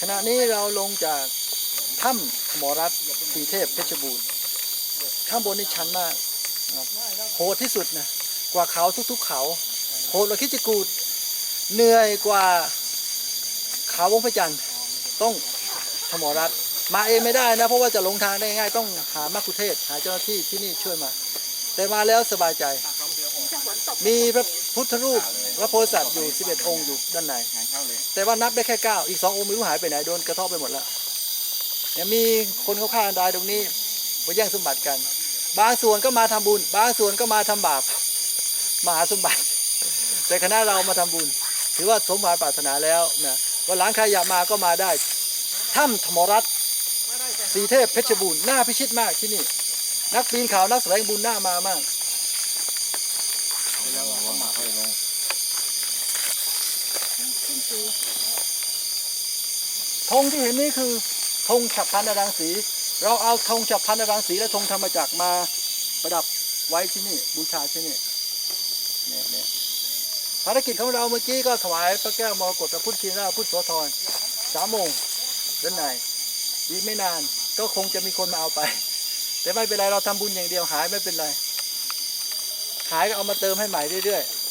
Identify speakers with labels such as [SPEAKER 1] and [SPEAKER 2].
[SPEAKER 1] ขณะนี้เราลงจากถ้ำธมรัตน์สีเทพเพชรบูรณ์ข้างบนนี่ชันมากโหดที่สุดนะกว่าเขาทุกๆเขาโหดกว่าคิดจกูดเหนื่อยกว่าเขาวงพระจันทร์ต้องธมรัตน์มาเองไม่ได้นะ เพราะว่าจะลงทางได้ง่ายต้องหามักคุเทศ หาเจ้าหน้าที่ที่นี่ช่วยมา แต่มาแล้วสบายใจ มีพระ พุทธรูปพระโพธิสัตว์อยู่ 11 องค์อยู่ด้านใน
[SPEAKER 2] งานเข้าเลย
[SPEAKER 1] แต่ว่านับได้แค่ 9 อีก 2 องค์ไม่รู้หายไปไหนโดนกระเทบไปหมดแล้วเนี่ยมีคนเขาฆ่ากันตายตรงนี้ไปแย่งสมบัติกัน บางส่วนก็มาทำบุญ บางส่วนก็มาทำบาปมาหาสมบัติ แต่คณะเรามาทำบุญ ถือว่าสมหวังปรารถนาแล้วนะวันหลังใครอยากมาก็มาได้ถ้ำธมรัตน์สีเทพเพชรบูรณ์น่าพิชิตมากที่นี่ นักปีนเขานักแสวงบุญน่ามามาก
[SPEAKER 2] แล้วก็มาค่อยลง
[SPEAKER 1] ธงที่เห็นนี่คือธงฉับพันนรังสี เราเอาธงฉับพันนรังสีและธงธรรมจักรมาประดับไว้ที่นี่ บูชาที่นี่เนี่ยเนี่ยภารกิจของเราเมื่อกี้ก็ถวายพระแก้วมรกตพระพุทธชินราชพุทธโสธรสามโมงด้านในอีกไม่นานก็คงจะมีคนมาเอาไป แต่ไม่เป็นไรเราทำบุญอย่างเดียวหายไม่เป็นไร หายก็เอามาเติมให้ใหม่เรื่อยๆ